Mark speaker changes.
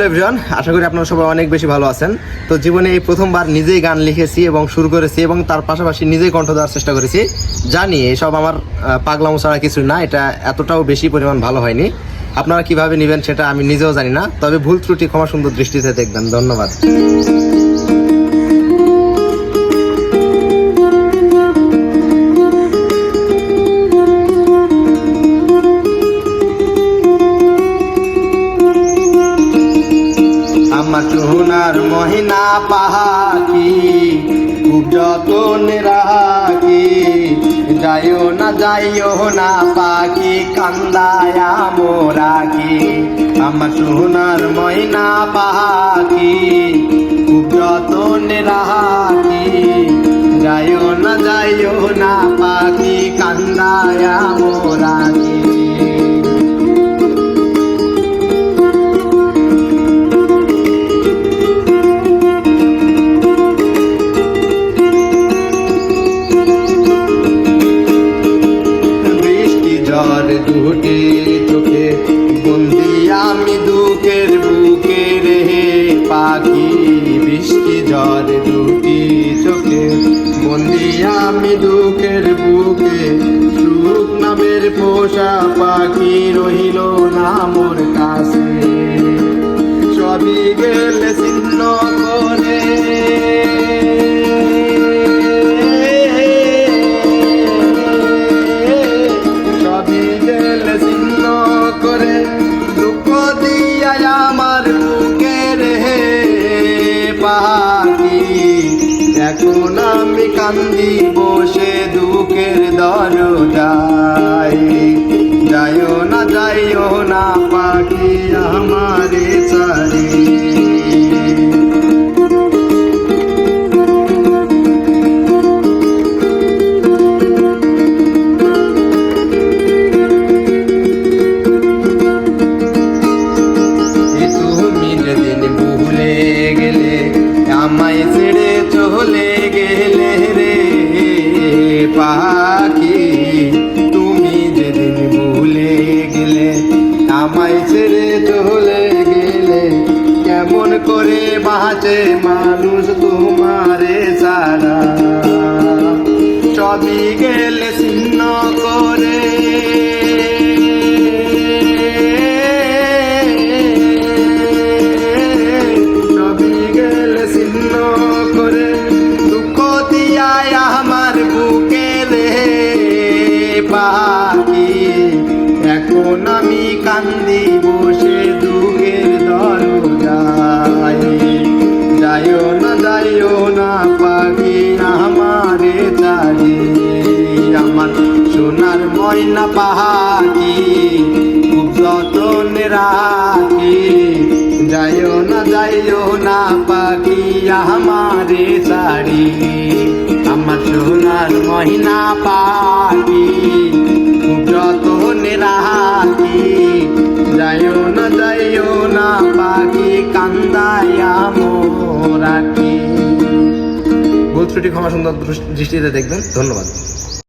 Speaker 1: Hello everyone, আশা করি আপনারা সবাই অনেক বেশি ভালো আছেন। তো জীবনে এই প্রথমবার নিজেই গান লিখেছি এবং শুরু করেছি এবং তার পাশাপাশি নিজেই কণ্ঠ দেওয়ার চেষ্টা করেছি। জানি এসব আমার পাগলামো ছাড়া কিছু না, এটা এতটাও বেশি পরিমাণ ভালো হয়নি। আপনারা কীভাবে নেবেন সেটা আমি নিজেও জানি না, তবে ভুল ত্রুটি ক্ষমা সুন্দর দৃষ্টিতে দেখবেন। ধন্যবাদ। সোনার মহিনা পাহাকি, খুব যতন রাখি। যাইও না যাইও না পাখি, কান্দায়া মোরাকি আমার সোনার মহিনা পাহাকি, খুব যতন রাখি। যাইও না যাইও না পাখি, কান্দায়া মোরাকি দুটি চোখে, বন্দি আমি দুঃখের বুকে রে পাখি বৃষ্টি ঝড় দুটি চোখে, বন্দি আমি দুঃখের বুকে। সুখ নামের পোষা পাখি রহিল না মোর কাছে। সবই এখন আমি কান্দি বসে দুঃখের দরজায়। যাইও না যাইও বাঁচে মানুষ তোমারে ছাড়া। সবই গেলে ছিন্ন করে। এখন আমি কান্দি না পাখি আমারে চারি আমার সোনার ময়না পাহাকি খুব যতন রাখি। যাইও না যাইও না পাখি আমারে চারি আমার সোনার মহিনা পাখি খুব যতন রাখি। যাইও না যাইও না পাখি কান্দায়া মোরাকি ত্রুটি ক্ষমা সুন্দর দৃষ্টিতে দেখবেন। ধন্যবাদ।